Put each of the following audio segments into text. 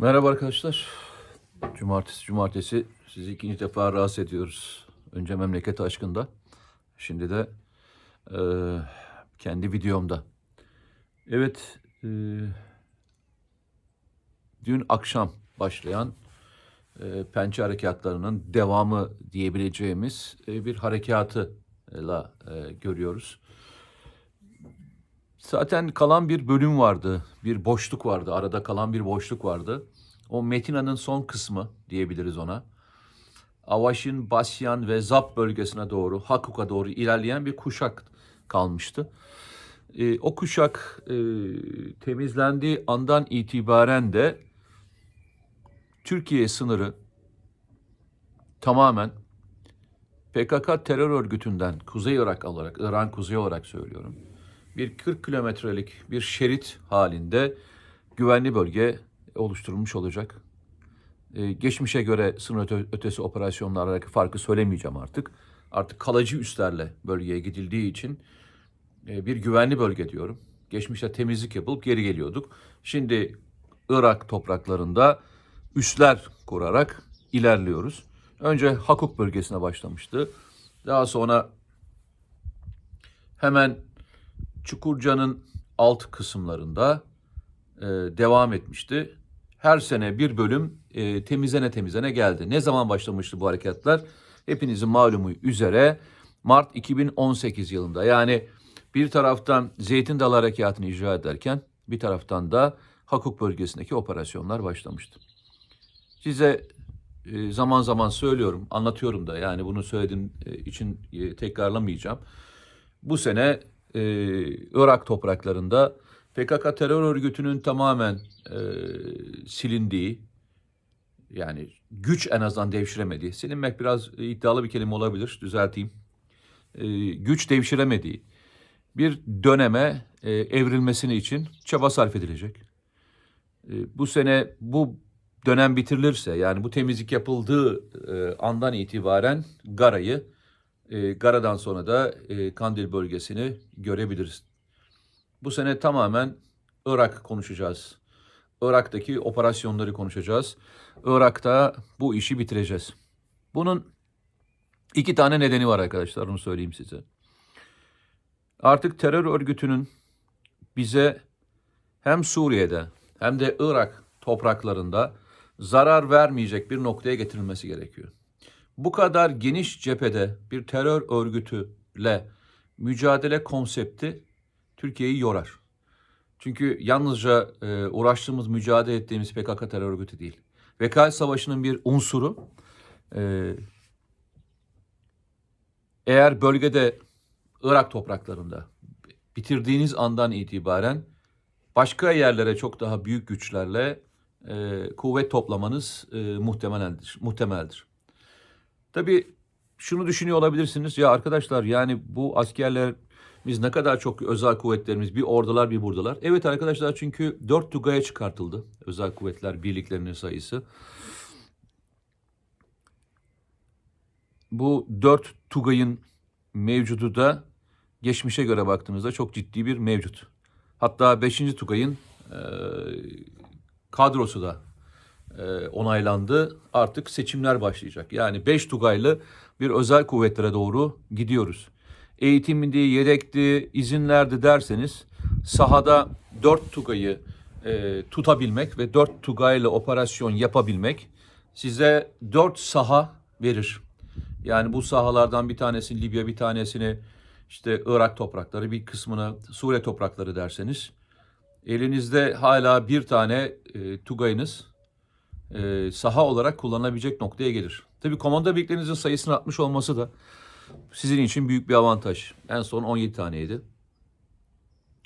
Merhaba arkadaşlar. Cumartesi cumartesi sizi ikinci defa rahatsız ediyoruz. Önce memleket aşkında. Şimdi de eee, kendi videomda. Evet, eee, dün akşam başlayan eee, pençe harekatlarının devamı diyebileceğimiz eee, bir harekatıyla eee, görüyoruz. Zaten kalan bir bölüm vardı, bir boşluk vardı, arada kalan bir boşluk vardı. O Metina'nın son kısmı diyebiliriz ona. Avaşin, Basyan ve Zap bölgesine doğru, Hakuk'a doğru ilerleyen bir kuşak kalmıştı. Ee, o kuşak e, temizlendiği andan itibaren de Türkiye sınırı tamamen PKK terör örgütünden Kuzey Irak olarak, İran Kuzey olarak söylüyorum. Bir 40 kilometrelik bir şerit halinde güvenli bölge oluşturulmuş olacak. Ee, geçmişe göre sınır öte- ötesi operasyonlardaki farkı söylemeyeceğim artık. Artık kalıcı üslerle bölgeye gidildiği için e, bir güvenli bölge diyorum. Geçmişte temizlik yapılıp geri geliyorduk. Şimdi Irak topraklarında üsler kurarak ilerliyoruz. Önce Hakuk bölgesine başlamıştı. Daha sonra hemen Çukurca'nın alt kısımlarında e, devam etmişti. Her sene bir bölüm e, temizlene temizlene geldi. Ne zaman başlamıştı bu harekatlar? Hepinizin malumu üzere Mart 2018 yılında. Yani bir taraftan Zeytin Dalı Harekatı'nı icra ederken bir taraftan da Hakuk bölgesindeki operasyonlar başlamıştı. Size e, zaman zaman söylüyorum, anlatıyorum da yani bunu söylediğim e, için e, tekrarlamayacağım. Bu sene e, Irak topraklarında PKK terör örgütünün tamamen e, silindiği, yani güç en azından devşiremediği, silinmek biraz iddialı bir kelime olabilir, düzelteyim. E, güç devşiremediği bir döneme e, evrilmesini için çaba sarf edilecek. E, bu sene bu dönem bitirilirse, yani bu temizlik yapıldığı e, andan itibaren Gara'yı, e, Gara'dan sonra da e, Kandil bölgesini görebiliriz. Bu sene tamamen Irak konuşacağız. Irak'taki operasyonları konuşacağız. Irak'ta bu işi bitireceğiz. Bunun iki tane nedeni var arkadaşlar, onu söyleyeyim size. Artık terör örgütünün bize hem Suriye'de hem de Irak topraklarında zarar vermeyecek bir noktaya getirilmesi gerekiyor. Bu kadar geniş cephede bir terör örgütüyle mücadele konsepti Türkiye'yi yorar. Çünkü yalnızca e, uğraştığımız, mücadele ettiğimiz PKK terör örgütü değil. Vekalet Savaşı'nın bir unsuru e, eğer bölgede Irak topraklarında bitirdiğiniz andan itibaren başka yerlere çok daha büyük güçlerle e, kuvvet toplamanız e, muhtemeldir. muhtemeldir. Tabii şunu düşünüyor olabilirsiniz. Ya arkadaşlar yani bu askerler biz ne kadar çok özel kuvvetlerimiz bir ordular bir buradalar. Evet arkadaşlar çünkü 4 Tugay'a çıkartıldı özel kuvvetler birliklerinin sayısı. Bu 4 Tugay'ın mevcudu da geçmişe göre baktığınızda çok ciddi bir mevcut. Hatta 5. Tugay'ın e, kadrosu da e, onaylandı. Artık seçimler başlayacak. Yani 5 Tugaylı bir özel kuvvetlere doğru gidiyoruz. Eğitimindi, yedekti, izinlerdi derseniz sahada 4 Tugay'ı e, tutabilmek ve 4 Tugay'la operasyon yapabilmek size 4 saha verir. Yani bu sahalardan bir tanesi Libya, bir tanesini işte Irak toprakları, bir kısmına Suriye toprakları derseniz elinizde hala bir tane e, Tugay'ınız e, saha olarak kullanılabilecek noktaya gelir. Tabii komando birliklerinizin sayısının artmış olması da sizin için büyük bir avantaj. En son 17 taneydi.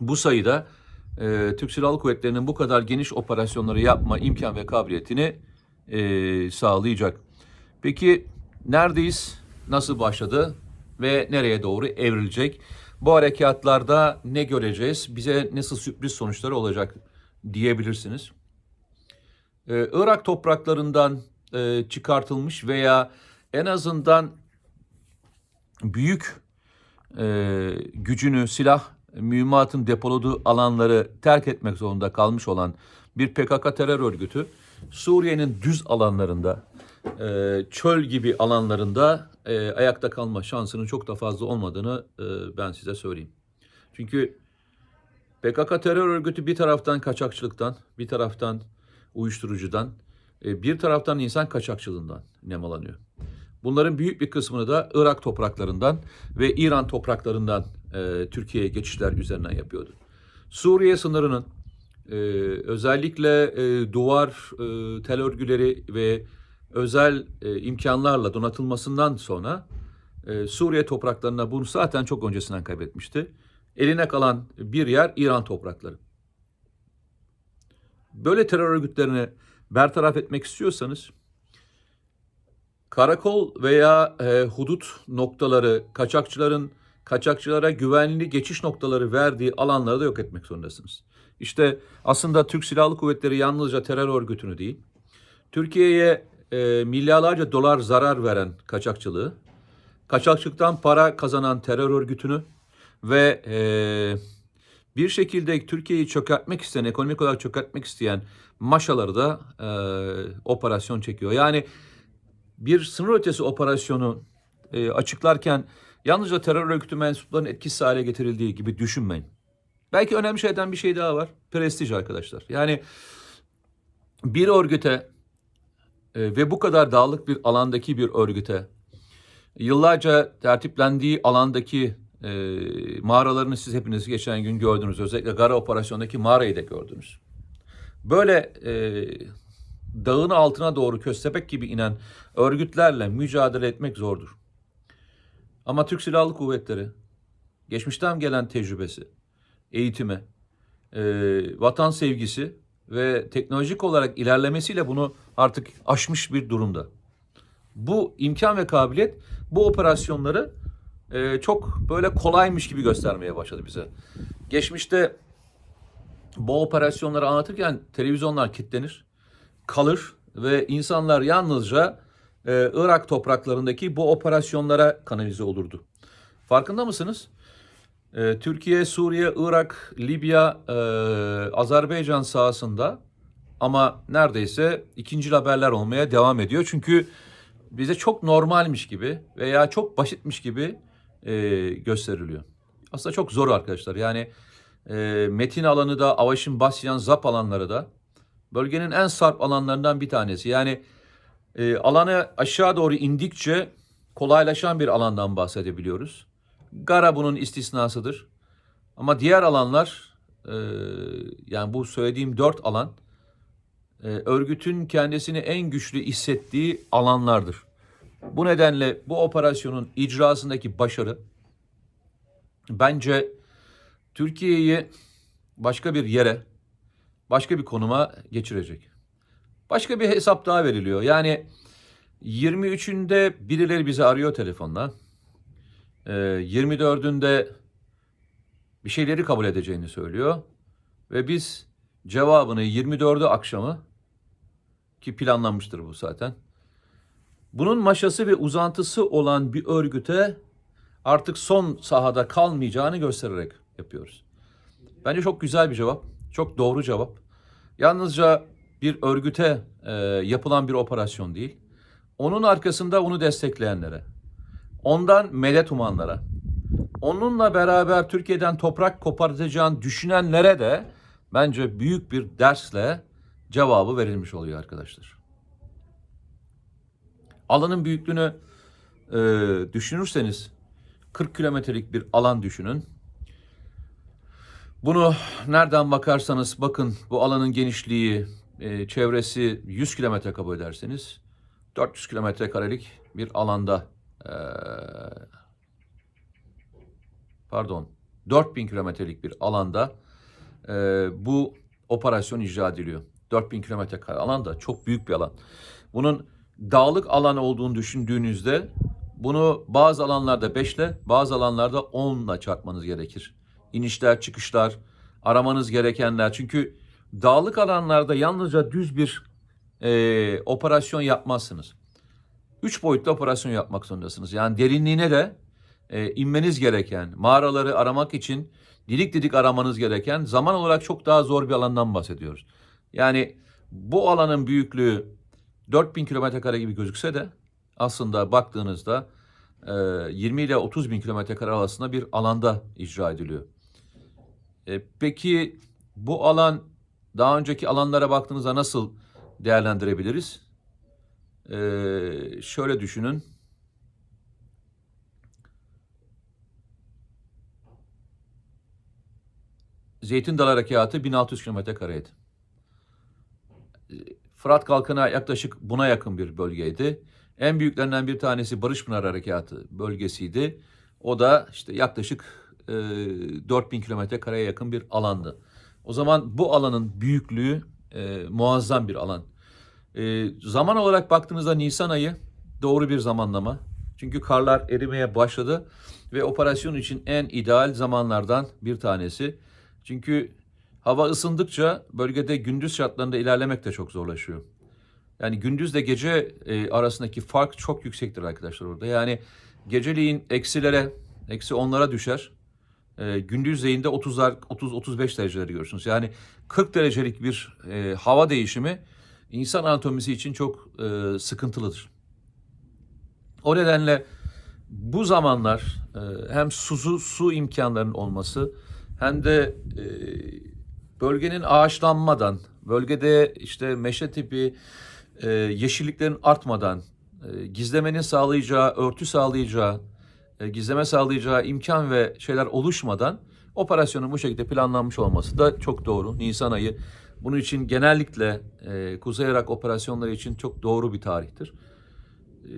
Bu sayıda e, Türk Silahlı Kuvvetleri'nin bu kadar geniş operasyonları yapma imkan ve kabiliyetini e, sağlayacak. Peki neredeyiz? Nasıl başladı? Ve nereye doğru evrilecek? Bu harekatlarda ne göreceğiz? Bize nasıl sürpriz sonuçları olacak diyebilirsiniz. Ee, Irak topraklarından e, çıkartılmış veya en azından büyük e, gücünü, silah, mühimmatın depoladığı alanları terk etmek zorunda kalmış olan bir PKK terör örgütü Suriye'nin düz alanlarında, e, çöl gibi alanlarında ayakta kalma şansının çok da fazla olmadığını ben size söyleyeyim. Çünkü PKK terör örgütü bir taraftan kaçakçılıktan, bir taraftan uyuşturucudan, e, bir taraftan insan kaçakçılığından nemalanıyor. Bunların büyük bir kısmını da Irak topraklarından ve İran topraklarından e, Türkiye'ye geçişler üzerinden yapıyordu. Suriye sınırının e, özellikle e, duvar, e, tel örgüleri ve özel e, imkanlarla donatılmasından sonra e, Suriye topraklarına bunu zaten çok öncesinden kaybetmişti. Eline kalan bir yer İran toprakları. Böyle terör örgütlerini bertaraf etmek istiyorsanız karakol veya e, hudut noktaları, kaçakçıların kaçakçılara güvenli geçiş noktaları verdiği alanları da yok etmek zorundasınız. İşte aslında Türk Silahlı Kuvvetleri yalnızca terör örgütünü değil, Türkiye'ye e, milyarlarca dolar zarar veren kaçakçılığı, kaçakçılıktan para kazanan terör örgütünü ve e, bir şekilde Türkiye'yi çökertmek isteyen, ekonomik olarak çökertmek isteyen maşaları da e, operasyon çekiyor. Yani bir sınır ötesi operasyonu e, açıklarken yalnızca terör örgütü mensuplarının etkisiz hale getirildiği gibi düşünmeyin. Belki önemli şeyden bir şey daha var. Prestij arkadaşlar. Yani bir örgüte e, ve bu kadar dağlık bir alandaki bir örgüte yıllarca tertiplendiği alandaki e, mağaralarını siz hepiniz geçen gün gördünüz. Özellikle Gara operasyondaki mağarayı da gördünüz. Böyle e, dağın altına doğru köstebek gibi inen örgütlerle mücadele etmek zordur. Ama Türk Silahlı Kuvvetleri geçmişten gelen tecrübesi, eğitimi, e, vatan sevgisi ve teknolojik olarak ilerlemesiyle bunu artık aşmış bir durumda. Bu imkan ve kabiliyet bu operasyonları e, çok böyle kolaymış gibi göstermeye başladı bize. Geçmişte bu operasyonları anlatırken televizyonlar kilitlenir, kalır ve insanlar yalnızca e, Irak topraklarındaki bu operasyonlara kanalize olurdu. Farkında mısınız? E, Türkiye, Suriye, Irak, Libya, e, Azerbaycan sahasında ama neredeyse ikinci haberler olmaya devam ediyor. Çünkü bize çok normalmiş gibi veya çok basitmiş gibi e, gösteriliyor. Aslında çok zor arkadaşlar. Yani e, Metin alanı da, Avaşin, Basyan, Zap alanları da bölgenin en sarp alanlarından bir tanesi. Yani e, alanı aşağı doğru indikçe kolaylaşan bir alandan bahsedebiliyoruz. Gara bunun istisnasıdır. Ama diğer alanlar e, yani bu söylediğim dört alan e, örgütün kendisini en güçlü hissettiği alanlardır. Bu nedenle bu operasyonun icrasındaki başarı bence Türkiye'yi başka bir yere, başka bir konuma geçirecek. Başka bir hesap daha veriliyor. Yani 23'ünde birileri bizi arıyor telefonla. Ee, 24'ünde bir şeyleri kabul edeceğini söylüyor. Ve biz cevabını 24'ü akşamı ki planlanmıştır bu zaten. Bunun maşası ve uzantısı olan bir örgüte artık son sahada kalmayacağını göstererek yapıyoruz. Bence çok güzel bir cevap. Çok doğru cevap. Yalnızca bir örgüte e, yapılan bir operasyon değil. Onun arkasında onu destekleyenlere, ondan medet umanlara, onunla beraber Türkiye'den toprak kopartacağını düşünenlere de bence büyük bir dersle cevabı verilmiş oluyor arkadaşlar. Alanın büyüklüğünü e, düşünürseniz 40 kilometrelik bir alan düşünün. Bunu nereden bakarsanız bakın bu alanın genişliği, e, çevresi 100 kilometre kabul ederseniz 400 kilometre karelik bir alanda e, pardon 4000 kilometrelik bir alanda e, bu operasyon icra ediliyor. 4000 kilometre kare alan da çok büyük bir alan. Bunun dağlık alan olduğunu düşündüğünüzde bunu bazı alanlarda 5 ile bazı alanlarda 10 ile çarpmanız gerekir. İnişler, çıkışlar, aramanız gerekenler. Çünkü dağlık alanlarda yalnızca düz bir e, operasyon yapmazsınız. Üç boyutlu operasyon yapmak zorundasınız. Yani derinliğine de e, inmeniz gereken, mağaraları aramak için didik didik aramanız gereken zaman olarak çok daha zor bir alandan bahsediyoruz. Yani Bu alanın büyüklüğü 4000 kilometre kare gibi gözükse de aslında baktığınızda e, 20 ile 30 bin kilometre kare arasında bir alanda icra ediliyor. E, peki bu alan daha önceki alanlara baktığınızda nasıl değerlendirebiliriz? E, şöyle düşünün. Zeytin Dalı Harekatı 1600 kilometre kareydi. Fırat Kalkanı yaklaşık buna yakın bir bölgeydi. En büyüklerinden bir tanesi Barışpınar Harekatı bölgesiydi. O da işte yaklaşık e, 4000 kilometre kareye yakın bir alandı. O zaman bu alanın büyüklüğü e, muazzam bir alan. E, zaman olarak baktığınızda Nisan ayı doğru bir zamanlama. Çünkü karlar erimeye başladı ve operasyon için en ideal zamanlardan bir tanesi. Çünkü hava ısındıkça bölgede gündüz şartlarında ilerlemek de çok zorlaşıyor. Yani gündüzle gece e, arasındaki fark çok yüksektir arkadaşlar orada. Yani geceliğin eksilere, eksi onlara düşer. E, gündüzleyin de 30'lar, 30-35 dereceleri görürsünüz. Yani 40 derecelik bir e, hava değişimi insan anatomisi için çok e, sıkıntılıdır. O nedenle bu zamanlar e, hem su, su imkanlarının olması hem de e, bölgenin ağaçlanmadan, bölgede işte meşe tipi e, yeşilliklerin artmadan, e, gizlemenin sağlayacağı, örtü sağlayacağı, e, gizleme sağlayacağı imkan ve şeyler oluşmadan operasyonun bu şekilde planlanmış olması da çok doğru. Nisan ayı bunun için genellikle e, Kuzey Irak operasyonları için çok doğru bir tarihtir. E,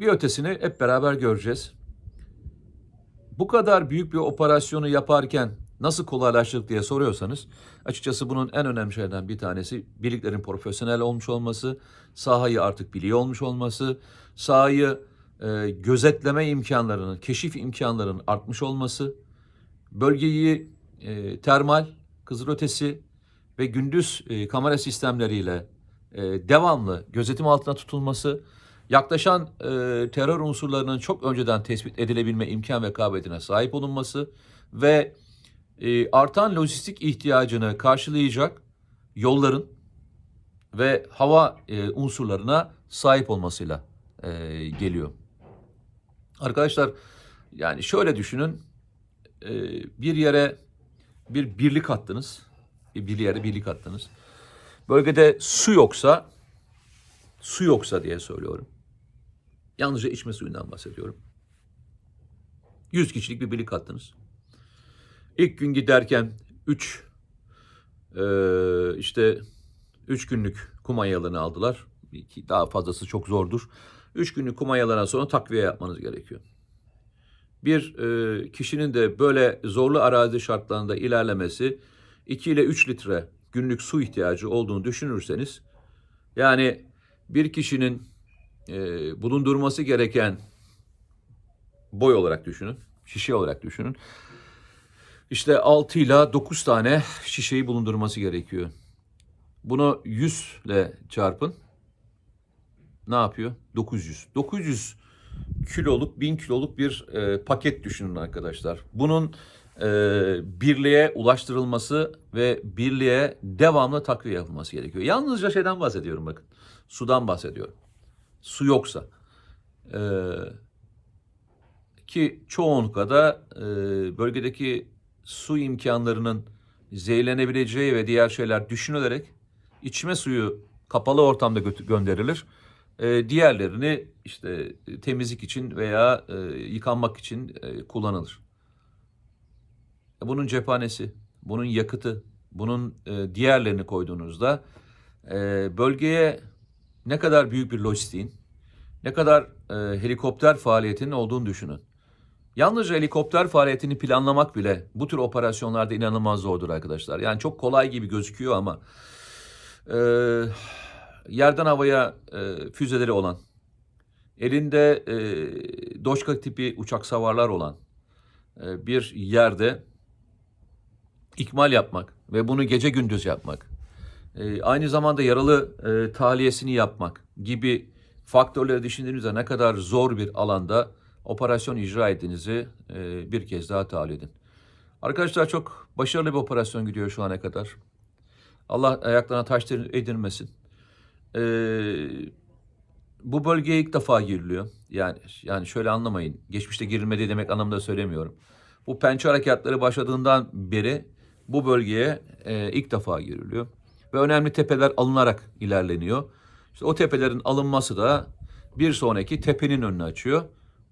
bir ötesini hep beraber göreceğiz. Bu kadar büyük bir operasyonu yaparken nasıl kolaylaştırdık diye soruyorsanız açıkçası bunun en önemli şeylerden bir tanesi birliklerin profesyonel olmuş olması, sahayı artık biliyor olmuş olması, sahayı e, gözetleme imkanlarının, keşif imkanlarının artmış olması, bölgeyi e, termal, kızılötesi ve gündüz e, kamera sistemleriyle e, devamlı gözetim altına tutulması, yaklaşan e, terör unsurlarının çok önceden tespit edilebilme imkan ve kabiliyetine sahip olunması ve e, artan lojistik ihtiyacını karşılayacak yolların ve hava e, unsurlarına sahip olmasıyla e, geliyor. Arkadaşlar yani şöyle düşünün e, bir yere bir birlik attınız bir yere birlik attınız. Bölgede su yoksa su yoksa diye söylüyorum. Yalnızca içme suyundan bahsediyorum. 100 kişilik bir birlik attınız. İlk gün giderken 3 e, işte 3 günlük kumanyalarını aldılar. Daha fazlası çok zordur. 3 günlük kumanyalardan sonra takviye yapmanız gerekiyor. Bir e, kişinin de böyle zorlu arazi şartlarında ilerlemesi 2 ile 3 litre günlük su ihtiyacı olduğunu düşünürseniz yani bir kişinin e, bulundurması gereken boy olarak düşünün, şişe olarak düşünün. İşte 6 ile 9 tane şişeyi bulundurması gerekiyor. Bunu 100 ile çarpın. Ne yapıyor? 900. 900 kiloluk, 1000 kiloluk bir e, paket düşünün arkadaşlar. Bunun e, birliğe ulaştırılması ve birliğe devamlı takviye yapılması gerekiyor. Yalnızca şeyden bahsediyorum bakın. Sudan bahsediyorum. Su yoksa. E, ki çoğunlukla da e, bölgedeki su imkanlarının zehirlenebileceği ve diğer şeyler düşünülerek içme suyu kapalı ortamda gö- gönderilir. E, diğerlerini işte temizlik için veya e, yıkanmak için e, kullanılır. Bunun cephanesi, bunun yakıtı, bunun e, diğerlerini koyduğunuzda e, bölgeye ne kadar büyük bir lojistiğin, ne kadar e, helikopter faaliyetinin olduğunu düşünün. Yalnızca helikopter faaliyetini planlamak bile bu tür operasyonlarda inanılmaz zordur arkadaşlar. Yani çok kolay gibi gözüküyor ama e, yerden havaya e, füzeleri olan, elinde e, Doşka tipi uçak savarlar olan e, bir yerde ikmal yapmak ve bunu gece gündüz yapmak, e, aynı zamanda yaralı e, tahliyesini yapmak gibi faktörleri düşündüğünüzde ne kadar zor bir alanda operasyon icra ettiğinizi e, bir kez daha tahayyül edin. Arkadaşlar çok başarılı bir operasyon gidiyor şu ana kadar. Allah ayaklarına taş edilmesin. Ee, bu bölgeye ilk defa giriliyor. Yani yani şöyle anlamayın. Geçmişte girilmedi demek anlamda söylemiyorum. Bu pençe harekatları başladığından beri bu bölgeye e, ilk defa giriliyor. Ve önemli tepeler alınarak ilerleniyor. İşte o tepelerin alınması da bir sonraki tepenin önünü açıyor.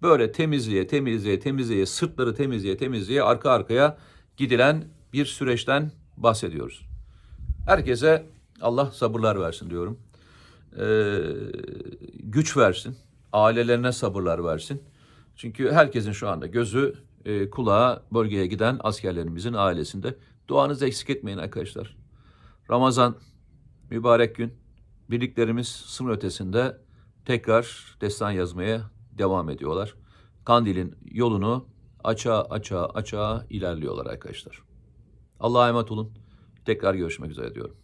Böyle temizliğe, temizliğe, temizliğe, sırtları temizliğe, temizliğe arka arkaya gidilen bir süreçten bahsediyoruz. Herkese Allah sabırlar versin diyorum. Ee, güç versin. Ailelerine sabırlar versin. Çünkü herkesin şu anda gözü e, kulağı bölgeye giden askerlerimizin ailesinde. Duanızı eksik etmeyin arkadaşlar. Ramazan mübarek gün. Birliklerimiz sınır ötesinde tekrar destan yazmaya devam ediyorlar. Kandil'in yolunu açığa açığa açığa ilerliyorlar arkadaşlar. Allah'a emanet olun. Tekrar görüşmek üzere diyorum.